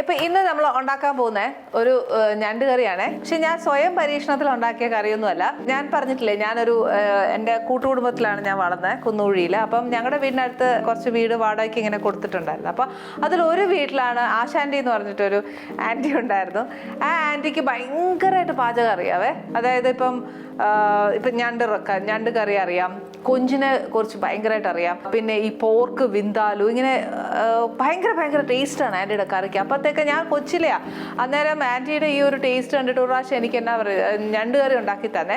ഇപ്പൊ ഇന്ന് നമ്മൾ ഉണ്ടാക്കാൻ പോകുന്ന ഒരു ഞണ്ട് കറിയാണ് പക്ഷെ ഞാൻ സ്വയം പരീക്ഷണത്തിൽ ഉണ്ടാക്കിയ കറിയൊന്നുമല്ല. ഞാൻ പറഞ്ഞിട്ടില്ലേ ഞാനൊരു എന്റെ കൂട്ടുകുടുംബത്തിലാണ് ഞാൻ വളർന്നത് കുന്നൂഴിയിൽ അപ്പം ഞങ്ങളുടെ വീടിനടുത്ത് കുറച്ച് വീട് വാടകയ്ക്ക് ഇങ്ങനെ കൊടുത്തിട്ടുണ്ടായിരുന്നു. അപ്പോൾ അതിൽ ഒരു വീട്ടിലാണ് ആശാന്റി എന്ന് പറഞ്ഞിട്ടൊരു ആന്റി ഉണ്ടായിരുന്നു. ആ ആന്റിക്ക് ഭയങ്കരമായിട്ട് പാചകം അറിയാവേ. അതായത് ഇപ്പം ഇപ്പൊ ഞണ്ട് ഞണ്ട് കറി അറിയാം. കൊഞ്ചിനെ കുറിച്ച് ഭയങ്കരമായിട്ട് അറിയാം. പിന്നെ ഈ പോർക്ക് വിന്താലു ഇങ്ങനെ ഭയങ്കര ഭയങ്കര ടേസ്റ്റാണ് ആന്റിയുടെ കറിക്ക്. അപ്പോഴത്തേക്ക് ഞാൻ കൊച്ചിലെയാ. അന്നേരം ആന്റിയുടെ ഈ ഒരു ടേസ്റ്റ് കണ്ടിട്ട് ഒരു പ്രാവശ്യം എനിക്ക് എന്നാ പറയുക ഞണ്ട് കറി ഉണ്ടാക്കി തന്നെ.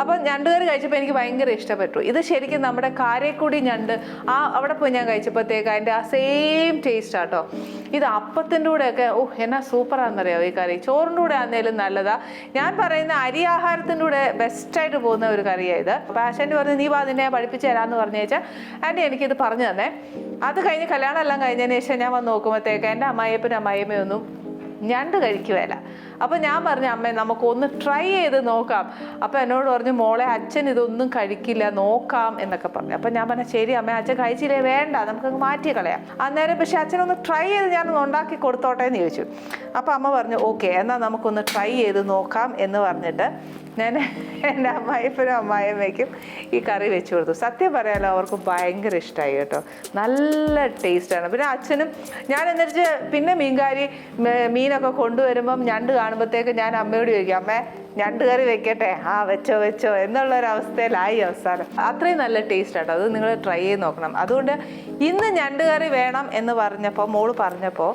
അപ്പം ഞണ്ട് കറി കഴിച്ചപ്പോൾ എനിക്ക് ഭയങ്കര ഇഷ്ടപ്പെട്ടു. ഇത് ശരിക്കും നമ്മുടെ കാരേക്കുടി ഞണ്ട് ആ അവിടെ പോയി ഞാൻ കഴിച്ചപ്പോഴത്തേക്ക് അതിന്റെ ആ സെയിം ടേസ്റ്റ് ആട്ടോ ഇത് അപ്പത്തിന്റെ കൂടെയൊക്കെ ഓ എന്നാ സൂപ്പറാണെന്നറിയാമോ ഈ കറി? ചോറിന്റെ കൂടെ ആണെങ്കിലും നല്ലതാ. ഞാൻ പറയുന്ന അരി ആഹാരത്തിന്റെ കൂടെ ബെസ്റ്റായിട്ട് പോകുന്ന ഒരു കറിയാണ് ഇത്. പാഷന്റ് പറഞ്ഞ് നീ വാ നിന്നെ പഠിപ്പിച്ച് തരാമെന്ന് പറഞ്ഞു വെച്ചാൽ ആന്റി എനിക്കിത് പറഞ്ഞു തന്നെ. അത് കഴിഞ്ഞ് കല്യാണം എല്ലാം കഴിഞ്ഞതിന് ശേഷം ഞാൻ വന്ന് നോക്കുമ്പോഴത്തേക്ക് എന്റെ അമ്മായിയപ്പനും അമ്മായിയമ്മയൊന്നും ഞണ്ട് കഴിക്കുകയല്ല. അപ്പോൾ ഞാൻ പറഞ്ഞു അമ്മേ നമുക്കൊന്ന് ട്രൈ ചെയ്ത് നോക്കാം. അപ്പോൾ എന്നോട് പറഞ്ഞു മോളെ അച്ഛൻ ഇതൊന്നും കഴിക്കില്ല നോക്കാം എന്നൊക്കെ പറഞ്ഞു. അപ്പോൾ ഞാൻ പറഞ്ഞു ശരി അമ്മേ അച്ഛൻ കഴിച്ചില്ലേ? വേണ്ട നമുക്കങ്ങ് മാറ്റി കളയാം. അന്നേരം പക്ഷേ അച്ഛനൊന്ന് ട്രൈ ചെയ്ത് ഞാനൊന്ന് ഉണ്ടാക്കി കൊടുത്തോട്ടെ എന്ന് ചോദിച്ചു. അപ്പോൾ അമ്മ പറഞ്ഞു ഓക്കെ എന്നാൽ നമുക്കൊന്ന് ട്രൈ ചെയ്ത് നോക്കാം എന്ന് പറഞ്ഞിട്ട് ഞാൻ എന്റെ അമ്മായിപ്പനും അമ്മായിയമ്മയ്ക്കും ഈ കറി വെച്ച് കൊടുത്തു. സത്യം പറയാലോ അവർക്ക് ഭയങ്കര ഇഷ്ടമായി കേട്ടോ. നല്ല ടേസ്റ്റാണ് പിന്നെ അച്ഛനും ഞാൻ എന്നിട്ട് പിന്നെ മീൻകാരി മീനൊക്കെ കൊണ്ടുവരുമ്പം ഞണ്ട് കാണുമ്പോഴത്തേക്ക് ഞാൻ അമ്മയോട് ചോദിക്കും അമ്മേ ഞണ്ട് കറി വെക്കട്ടെ? ആ വെച്ചോ വെച്ചോ. എന്നുള്ള ഒരു അവസാനം. അത്രയും നല്ല ടേസ്റ്റ് ആട്ടോ അത് നിങ്ങൾ ട്രൈ ചെയ്ത് നോക്കണം. അതുകൊണ്ട് ഇന്ന് ഞണ്ട് കറി വേണം എന്ന് പറഞ്ഞപ്പോൾ മോൾ പറഞ്ഞപ്പോൾ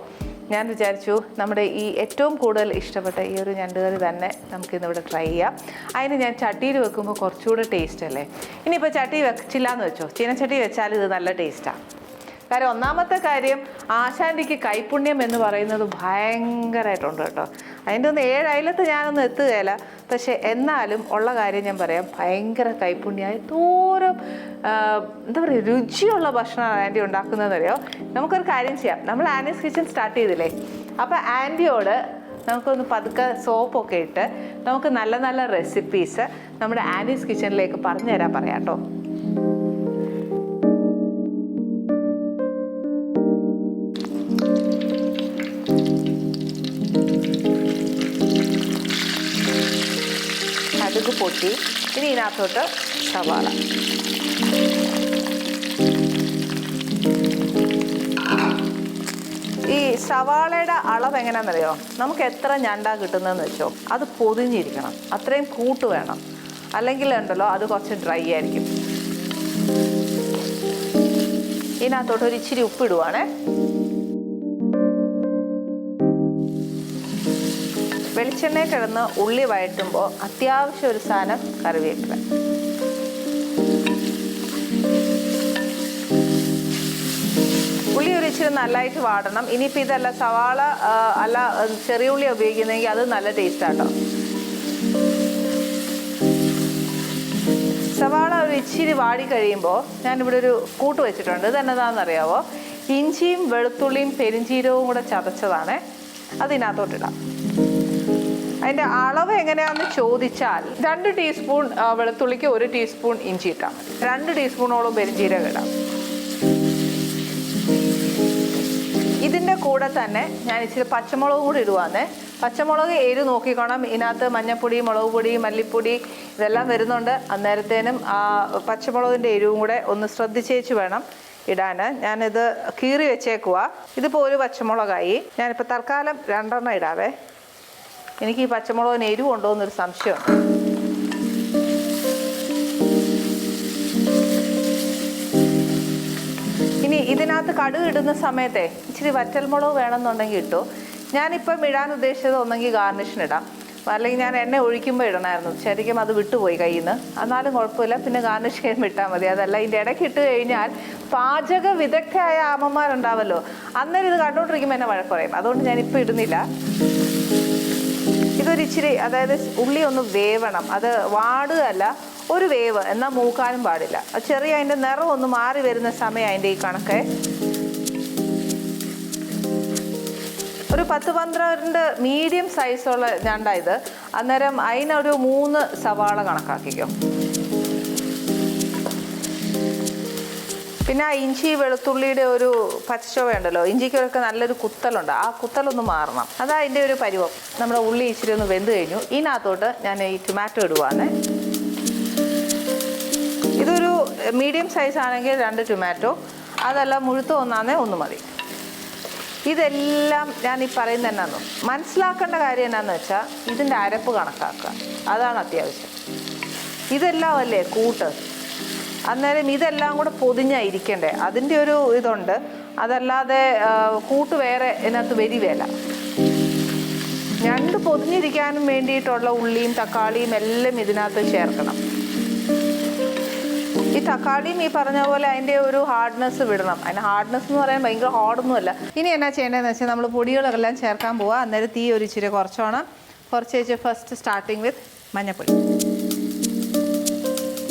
ഞാൻ വിചാരിച്ചു നമ്മുടെ ഈ ഏറ്റവും കൂടുതൽ ഇഷ്ടപ്പെട്ട ഈ ഒരു ഞണ്ടുകറി തന്നെ നമുക്ക് ഇന്നിവിടെ ട്രൈ ചെയ്യാം. അതിന് ഞാൻ ചട്ടിയിൽ വെക്കുമ്പോൾ കുറച്ചുകൂടെ ടേസ്റ്റ് അല്ലേ? ഇനിയിപ്പോൾ ചട്ടി വെച്ചില്ല എന്ന് വെച്ചോ? ചീനച്ചട്ടി വെച്ചാൽ ഇത് നല്ല ടേസ്റ്റാണ് കാര്യം ഒന്നാമത്തെ കാര്യം ആശാന്റിക്ക് കൈപുണ്യം എന്ന് പറയുന്നത് ഭയങ്കരമായിട്ടുണ്ട് കേട്ടോ. അതിന്റെ ഒന്ന് ഏഴ് അയലത്ത് ഞാനൊന്നും എത്തുകയില്ല പക്ഷെ എന്നാലും ഉള്ള കാര്യം ഞാൻ പറയാം ഭയങ്കര കൈപുണ്യമായി തോരം എന്താ പറയുക രുചിയുള്ള ഭക്ഷണമാണ് ആന്റി ഉണ്ടാക്കുന്നതെന്നറിയോ? നമുക്കൊരു കാര്യം ചെയ്യാം. നമ്മൾ ആനീസ് കിച്ചൺ സ്റ്റാർട്ട് ചെയ്തില്ലേ? അപ്പോൾ ആന്റിയോട് നമുക്കൊന്ന് പതുക്കെ സോപ്പൊക്കെ ഇട്ട് നമുക്ക് നല്ല നല്ല റെസിപ്പീസ് നമ്മുടെ ആനീസ് കിച്ചണിലേക്ക് പറഞ്ഞു തരാൻ പറയാം കേട്ടോ. കടുക് പൊട്ടി. ഇനി ഇതിനകത്തോട്ട് സവാള. ഈ സവാളയുടെ അളവ് എങ്ങനെയാണെന്നറിയോ? നമുക്ക് എത്ര ഞണ്ട കിട്ടുന്നതെന്ന് വെച്ചോ? അത് പൊതിഞ്ഞിരിക്കണം. അത്രയും കൂട്ട് വേണം. അല്ലെങ്കിൽ ഉണ്ടല്ലോ അത് കുറച്ച് ഡ്രൈ ആയിരിക്കും. ഇതിനകത്തോട്ട് ഒരു ഇച്ചിരി ഉപ്പിടുവാണേ. വെളിച്ചെണ്ണ കിടന്ന് ഉള്ളി വഴറ്റുമ്പോൾ അത്യാവശ്യം ഒരു സാധനം കറിവേപ്പില. ഉള്ളി ഒരു ഇച്ചിരി നല്ലതായിട്ട് വാടണം. ഇനിയിപ്പോൾ ഇതല്ല സവാള അല്ല ചെറിയ ഉള്ളി ഉപയോഗിക്കുന്നെങ്കിൽ അത് നല്ല ടേസ്റ്റ് ആട്ടോ. സവാള ഒരു ഇച്ചിരി വാടി കഴിയുമ്പോൾ ഞാനിവിടെ ഒരു കൂട്ട് വെച്ചിട്ടുണ്ട്. ഇത് എന്നതാണെന്നറിയാവോ? ഇഞ്ചിയും വെളുത്തുള്ളിയും പെരിഞ്ചീരവും കൂടെ ചതച്ചതാണ്. അതിനകത്തോട്ടിടാം അതിന്റെ അളവ് എങ്ങനെയാണെന്ന് ചോദിച്ചാൽ രണ്ട് ടീസ്പൂൺ വെളുത്തുള്ളിക്ക് ഒരു ടീസ്പൂൺ ഇഞ്ചി ഇട്ടാൽ രണ്ട് ടീസ്പൂണോളം പെരുംജീരകം ഇടാം. ഇതിന്റെ കൂടെ തന്നെ ഞാൻ ഇച്ചിരി പച്ചമുളക് കൂടി ഇടുവാന്നേ. പച്ചമുളക് എരു നോക്കിക്കോണം. ഇതിനകത്ത് മഞ്ഞപ്പൊടി മുളക് പൊടി മല്ലിപ്പൊടി ഇതെല്ലാം വരുന്നുണ്ട്. അന്നേരത്തേനും ആ പച്ചമുളകിന്റെ എരിവും കൂടെ ഒന്ന് ശ്രദ്ധിച്ചേച്ച് വേണം ഇടാൻ ഞാനിത് കീറി വെച്ചേക്കുക ഇതിപ്പോൾ ഒരു പച്ചമുളകായി. ഞാനിപ്പോൾ തൽക്കാലം രണ്ടെണ്ണം ഇടാവേ. എനിക്ക് ഈ പച്ചമുളകിന് എരിവുണ്ടോ എന്നൊരു സംശയമുണ്ട് ഇനി ഇതിനകത്ത് കടുക് ഇടുന്ന സമയത്തെ ഇച്ചിരി വറ്റൽമുളക് വേണമെന്നുണ്ടെങ്കിൽ ഇട്ടു. ഞാനിപ്പം ഇടാൻ ഉദ്ദേശിച്ചത് ഒന്നെങ്കിൽ ഗാർണിഷിന് ഇടാം. അല്ലെങ്കിൽ ഞാൻ എണ്ണ ഒഴിക്കുമ്പോൾ ഇടണമായിരുന്നു ശരിക്കും അത് വിട്ടുപോയി കയ്യിൽ നിന്ന് എന്നാലും കുഴപ്പമില്ല. പിന്നെ ഗാർണിഷ് ചെയ്യുമ്പോൾ ഇട്ടാൽ മതി. അതല്ല ഇതിന്റെ ഇടയ്ക്ക് ഇട്ട് കഴിഞ്ഞാൽ പാചക വിദഗ്ധയായ അമ്മമാരുണ്ടാവല്ലോ. അന്നേരം ഇത് കണ്ടുകൊണ്ടിരിക്കുമ്പോൾ എന്നെ വഴക്ക് പറയും അതുകൊണ്ട് ഞാനിപ്പോൾ ഇടുന്നില്ല. ഇതൊരു ഇച്ചിരി അതായത് ഉള്ളി ഒന്ന് വേവണം. അത് വാടുകയല്ല ഒരു വേവ്. എന്നാൽ മൂക്കാനും പാടില്ല. ചെറിയ അതിന്റെ നിറം ഒന്ന് മാറി വരുന്ന സമയം അതിന്റെ ഈ കണക്ക്. ഒരു പത്ത് പന്ത്രണ്ട് മീഡിയം സൈസുള്ള ഞണ്ട ഇത്. അന്നേരം അതിനൊരു മൂന്ന് സവാള കണക്കാക്കിക്കോ. പിന്നെ ആ ഇഞ്ചി വെളുത്തുള്ളിയുടെ ഒരു പച്ചച്ചോവ ഉണ്ടല്ലോ ഇഞ്ചിക്കൊക്കെ നല്ലൊരു കുത്തലുണ്ട്. ആ കുത്തലൊന്ന് മാറണം. അതാ അതിന്റെ ഒരു പരിവം. നമ്മുടെ ഉള്ളി ഇച്ചിരി ഒന്ന് വെന്ത് കഴിഞ്ഞു. ഇതിനകത്തോട്ട് ഞാൻ ഈ ടൊമാറ്റോ ഇടുവാണ്. ഇതൊരു മീഡിയം സൈസ് ആണെങ്കിൽ രണ്ട് ടൊമാറ്റോ അതല്ല മുഴുത്ത ഒന്നാന്നേ ഒന്ന് മതി. ഇതെല്ലാം ഞാൻ ഈ പറയുന്നത് എന്നാന്ന്? മനസ്സിലാക്കേണ്ട കാര്യം എന്നാന്ന് വെച്ചാൽ ഇതിന്റെ അരപ്പ് കണക്കാക്കുക. അതാണ് അത്യാവശ്യം. ഇതെല്ലാം അല്ലേ കൂട്ട്? അന്നേരം ഇതെല്ലാം കൂടെ പൊതിഞ്ഞായിരിക്കണ്ടേ? അതിന്റെ ഒരു ഇതുണ്ട്. അതല്ലാതെ കൂട്ട് വേറെ ഇതിനകത്ത് വേല. ഞണ്ട് പൊതിഞ്ഞിരിക്കാനും വേണ്ടിയിട്ടുള്ള ഉള്ളിയും തക്കാളിയും എല്ലാം ഇതിനകത്ത് ചേർക്കണം. ഈ തക്കാളിയും ഈ പറഞ്ഞ പോലെ അതിന്റെ ഒരു ഹാർഡ്നെസ് വിടണം. അതിന് ഹാർഡ്നെസ് എന്ന് പറയാൻ ഭയങ്കര ഹാർഡൊന്നുമല്ല ഇനി എന്നാ ചെയ്യേണ്ടതെന്ന് വെച്ചാൽ നമ്മൾ പൊടികളെല്ലാം ചേർക്കാൻ പോവുക അന്നേരം തീ ഒരു ഇച്ചിരി കുറച്ചോണം. കുറച്ച് വെച്ച് ഫസ്റ്റ് സ്റ്റാർട്ടിങ് വിത്ത് മഞ്ഞപ്പൊടി.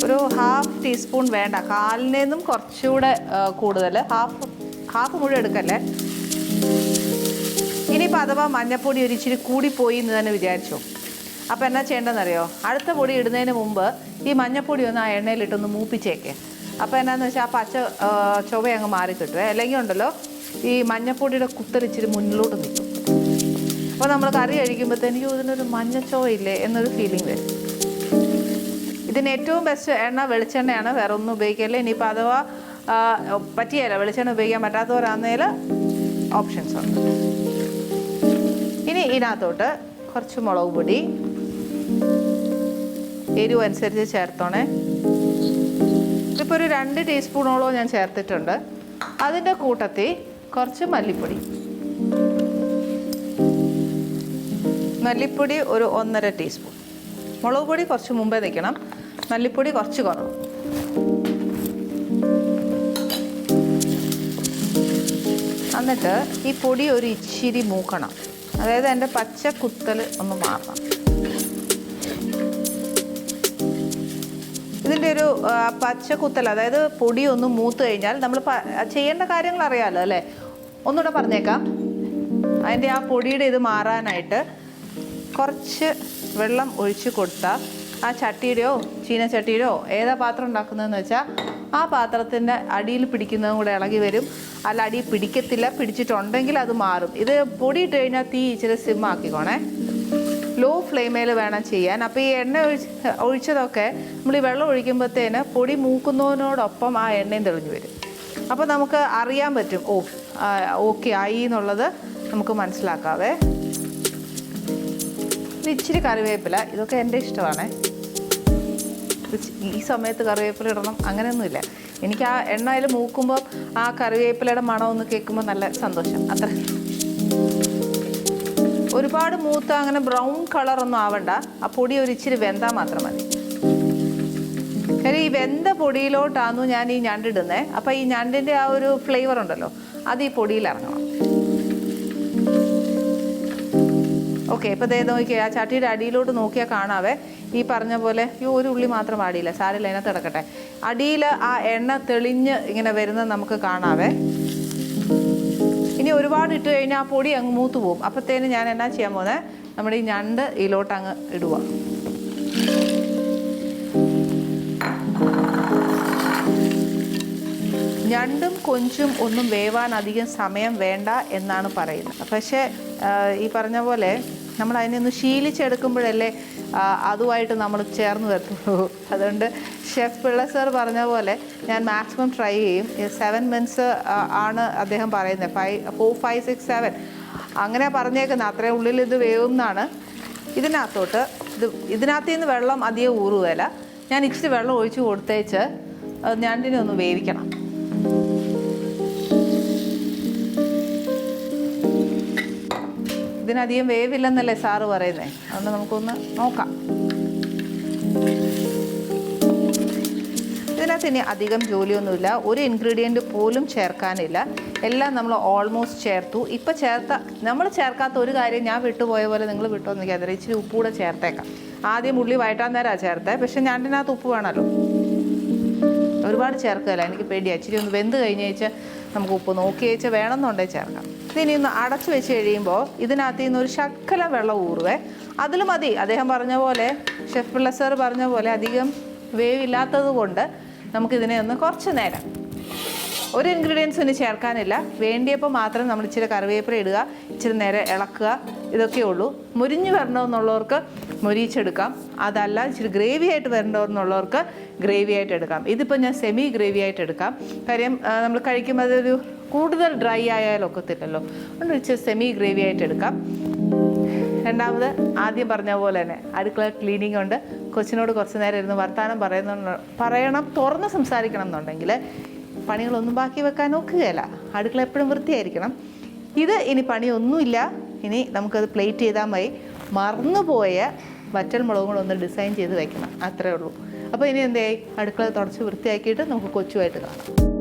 ഒരു ഹാഫ് ടീസ്പൂൺ വേണ്ട. കാലിനേന്നും കുറച്ചുകൂടെ കൂടുതൽ ഹാഫ് ഹാഫ് മുഴുവൻ എടുക്കല്ലേ? ഇനിയിപ്പോൾ അഥവാ മഞ്ഞപ്പൊടി ഒരു ഇച്ചിരി കൂടിപ്പോയി എന്ന് തന്നെ വിചാരിച്ചു. അപ്പോൾ എന്നാ ചെയ്യേണ്ടതെന്നറിയോ? അടുത്ത പൊടി ഇടുന്നതിന് മുമ്പ് ഈ മഞ്ഞപ്പൊടി ഒന്ന് ആ എണ്ണയിലിട്ടൊന്ന് മൂപ്പിച്ചേക്ക്. അപ്പോൾ എന്നാന്ന് വെച്ചാൽ ആ പച്ച ആ, ചൊവ അങ്ങ് മാറി കിട്ടുമേ അല്ലെങ്കിൽ ഉണ്ടല്ലോ ഈ മഞ്ഞപ്പൊടിയുടെ കുത്തരിച്ചിരി മുന്നിലോട്ട് നിൽക്കും. അപ്പോൾ നമ്മൾ കറി കഴിക്കുമ്പോഴത്തേനും ഇതിനൊരു മഞ്ഞച്ചോവ ഇല്ലേ എന്നൊരു ഫീലിംഗ് വരും. ഇതിന് ഏറ്റവും ബെസ്റ്റ് എണ്ണ വെളിച്ചെണ്ണയാണ്. വേറെ ഒന്നും ഉപയോഗിക്കില്ല. ഇനിയിപ്പോൾ അഥവാ പറ്റിയല്ല വെളിച്ചെണ്ണ ഉപയോഗിക്കാൻ പറ്റാത്തവരാന്നേൽ ഓപ്ഷൻസ് ഉണ്ട്. ഇനി ഇതിനകത്തോട്ട് കുറച്ച് മുളക് പൊടി എരിവ് അനുസരിച്ച് ചേർത്തോണേ. ഇപ്പോൾ ഒരു രണ്ട് ടീസ്പൂണോളം ഞാൻ ചേർത്തിട്ടുണ്ട്. അതിന്റെ കൂട്ടത്തിൽ കുറച്ച് മല്ലിപ്പൊടി. മല്ലിപ്പൊടി ഒരു ഒന്നര ടീസ്പൂൺ മുളക് പൊടി കുറച്ച് മുമ്പേ നിൽക്കണം മല്ലിപ്പൊടി കുറച്ച് കുറവ്. എന്നിട്ട് ഈ പൊടി ഒരു ഇച്ചിരി മൂക്കണം. അതായത് എന്റെ പച്ച കുത്തൽ ഒന്ന് മാറണം. ഇതിന്റെ ഒരു പച്ച കുത്തൽ അതായത് പൊടി ഒന്ന് മൂത്ത് കഴിഞ്ഞാൽ നമ്മൾ ചെയ്യേണ്ട കാര്യങ്ങൾ അറിയാമല്ലോ അല്ലേ? ഒന്നുകൂടെ പറഞ്ഞേക്കാം. അതിന്റെ ആ പൊടിയുടെ ഇത് മാറാനായിട്ട് കുറച്ച് വെള്ളം ഒഴിച്ച് കൊടുത്താൽ ആ ചട്ടിയുടെയോ ചീനച്ചട്ടിയുടെയോ ഏതാ പാത്രം ഉണ്ടാക്കുന്നതെന്ന് വെച്ചാൽ ആ പാത്രത്തിന്റെ അടിയിൽ പിടിക്കുന്നതും കൂടെ ഇളകി വരും. അല്ല അടി പിടിക്കത്തില്ല പിടിച്ചിട്ടുണ്ടെങ്കിൽ അത് മാറും. ഇത് പൊടി ഇട്ട് കഴിഞ്ഞാൽ തീ ഇച്ചിരി സിം ആക്കിക്കോണേ. ലോ ഫ്ലെയിമേൽ വേണം ചെയ്യാൻ. അപ്പോൾ ഈ എണ്ണ ഒഴിച്ച് ഒഴിച്ചതൊക്കെ നമ്മൾ ഈ വെള്ളം ഒഴിക്കുമ്പോഴത്തേന് പൊടി മൂക്കുന്നതിനോടൊപ്പം ആ എണ്ണയും തെളിഞ്ഞു വരും. അപ്പോൾ നമുക്ക് അറിയാൻ പറ്റും. ഓ ഓക്കെ ആയി എന്നുള്ളത് നമുക്ക് മനസ്സിലാക്കാവേ. ഇച്ചിരി കറിവേപ്പില ഇതൊക്കെ എന്റെ ഇഷ്ടമാണ്. ഈ സമയത്ത് കറിവേപ്പില ഇടണം അങ്ങനെയൊന്നുമില്ല. എനിക്ക് ആ എണ്ണയിൽ മൂക്കുമ്പോൾ ആ കറിവേപ്പിലയുടെ മണം ഒന്ന് കേൾക്കുമ്പോൾ നല്ല സന്തോഷം അത്ര. ഒരുപാട് മൂത്ത അങ്ങനെ ബ്രൗൺ കളറൊന്നും ആവണ്ട ആ പൊടി ഒരു ഇച്ചിരി വെന്താൽ മാത്രം മതി. കാര്യം ഈ വെന്ത പൊടിയിലോട്ടാണ് ഞാൻ ഈ ഞണ്ടിടുന്നത് അപ്പം ഈ ഞണ്ടിന്റെ ആ ഒരു ഫ്ലേവർ ഉണ്ടല്ലോ അത് ഈ പൊടിയിൽ ഇറങ്ങണം. ഓക്കെ ഇപ്പം ദേ നോക്കിയേ ആ ചട്ടിയുടെ അടിയിലോട്ട് നോക്കിയാൽ കാണാവേ. ഈ പറഞ്ഞ പോലെ ഈ ഒരു ഉള്ളി മാത്രം ആടിയില്ല സാരില്ല അതിനകത്ത് കിടക്കട്ടെ. അടിയിൽ ആ എണ്ണ തെളിഞ്ഞ് ഇങ്ങനെ വരുന്നത് നമുക്ക് കാണാവേ. ഇനി ഒരുപാട് ഇട്ട് കഴിഞ്ഞാൽ ആ പൊടി അങ്ങ് മൂത്ത് പോകും അപ്പോഴത്തേന് ഞാൻ എന്നാ ചെയ്യാൻ പോകുന്നത് നമ്മുടെ ഈ ഞണ്ട് ഇതിലോട്ട് അങ്ങ് ഇടുക ഞണ്ടും കൊഞ്ചും ഒന്നും വേവാൻ അധികം സമയം വേണ്ട എന്നാണ് പറയുന്നത്. പക്ഷേ ഈ പറഞ്ഞ പോലെ നമ്മൾ അതിനെ അതിനൊന്ന് ശീലിച്ചെടുക്കുമ്പോഴല്ലേ അതുമായിട്ട് നമ്മൾ ചേർന്ന് വരത്തുള്ളൂ അതുകൊണ്ട് ഷെഫ് പിള്ള സർ പറഞ്ഞ പോലെ ഞാൻ മാക്സിമം ട്രൈ ചെയ്യും. സെവൻ മിനിറ്റ്സ് ആണ് അദ്ദേഹം പറയുന്നത്. Five four five six seven അങ്ങനെ പറഞ്ഞേക്കുന്നത്. അത്രയും ഉള്ളിൽ ഇത് വേവും എന്നാണ് ഇതിനകത്തോട്ട് ഇത് ഇതിനകത്ത് നിന്ന് വെള്ളം അധികം ഊറുകയില്ല. ഞാൻ ഇച്ചിരി വെള്ളം ഒഴിച്ച് കൊടുത്തേച്ച് ഞാൻ ഇതിനെ ഒന്ന് വേവിക്കണം. ഇതിനധികം വേവില്ലെന്നല്ലേ സാറ് പറയുന്നത് അതുകൊണ്ട് നമുക്കൊന്ന് നോക്കാം. ഇതിനകത്ത് ഇനി അധികം ജോലിയൊന്നുമില്ല. ഒരു ഇൻഗ്രീഡിയന്റ് പോലും ചേർക്കാനില്ല. എല്ലാം നമ്മൾ ഓൾമോസ്റ്റ് ചേർത്തു. ഇപ്പം ചേർത്ത നമ്മൾ ചേർക്കാത്ത ഒരു കാര്യം ഞാൻ വിട്ടുപോയ പോലെ നിങ്ങൾ വിട്ടോന്ന് എനിക്കറിയാം ഇച്ചിരി ഉപ്പ് ചേർത്തേക്കാം. ആദ്യം ഉള്ളി വയറ്റാൻ നേരമാണ് ചേർത്തേ. പക്ഷെ ഞണ്ടിനകത്ത് ഉപ്പ് വേണമല്ലോ. ഒരുപാട് ചേർക്കുകയില്ല. എനിക്ക് പേടിയാണ് ഇച്ചിരി ഒന്ന് വെന്ത് കഴിഞ്ഞ് വെച്ച് നമുക്ക് ഉപ്പ് നോക്കി വെച്ച് വേണമെന്നുണ്ടെങ്കിൽ ചേർക്കാം. ഇതിനി ഒന്ന് അടച്ചു വെച്ച് കഴിയുമ്പോൾ ഇതിനകത്ത് നിന്ന് ഒരു ശക്കല വെള്ളം ഊറുവേ. അതിൽ മതി. അദ്ദേഹം പറഞ്ഞ പോലെ ഷെഫ് പിള്ള സാർ പറഞ്ഞ പോലെ അധികം വേവില്ലാത്തത് കൊണ്ട് നമുക്കിതിനെ ഒന്ന് കുറച്ച് നേരം. ഒരു ഇൻഗ്രീഡിയൻസ് ഒന്നും ചേർക്കാനില്ല. വേണ്ടിയപ്പോൾ മാത്രം നമ്മൾ ഇച്ചിരി കറിവേപ്പില ഇടുക ഇച്ചിരി നേരെ ഇളക്കുക ഇതൊക്കെ ഉള്ളൂ. മുരിഞ്ഞു വരണമെന്നുള്ളവർക്ക് മുരിച്ചെടുക്കാം. അതല്ല ഇച്ചിരി ഗ്രേവി ആയിട്ട് വരണമെന്നുള്ളവർക്ക് ഗ്രേവി ആയിട്ട് എടുക്കാം. ഇതിപ്പോൾ ഞാൻ സെമി ഗ്രേവി ആയിട്ട് എടുക്കാം. കാര്യം നമ്മൾ കഴിക്കുമ്പോൾ അതൊരു കൂടുതൽ ഡ്രൈ ആയാലൊക്കത്തില്ലല്ലോ അതുകൊണ്ട് ഇച്ചിരി സെമി ഗ്രേവി ആയിട്ട് എടുക്കാം. രണ്ടാമത് ആദ്യം പറഞ്ഞ പോലെ തന്നെ അടുക്കള ക്ലീനിങ് ഉണ്ട്. കൊച്ചിനോട് കുറച്ച് നേരം ഇരുന്ന് വർത്തമാനം പറയുന്ന പറയണം തുറന്ന് സംസാരിക്കണം എന്നുണ്ടെങ്കിൽ പണികളൊന്നും ബാക്കി വെക്കാൻ നോക്കുകയല്ല. അടുക്കള എപ്പോഴും വൃത്തിയായിരിക്കണം. ഇത് ഇനി പണിയൊന്നുമില്ല. ഇനി നമുക്കത് പ്ലേറ്റ് ചെയ്താൽ മതി. മറന്നുപോയ വറ്റൽ മുളകും കൂടെ ഒന്ന് ഡിസൈൻ ചെയ്ത് വയ്ക്കണം അത്രേ ഉള്ളൂ. അപ്പോൾ ഇനി എന്തേ അടുക്കള തുടച്ച് വൃത്തിയാക്കിയിട്ട് നമുക്ക് കൊച്ചുമായിട്ട് കാണാം.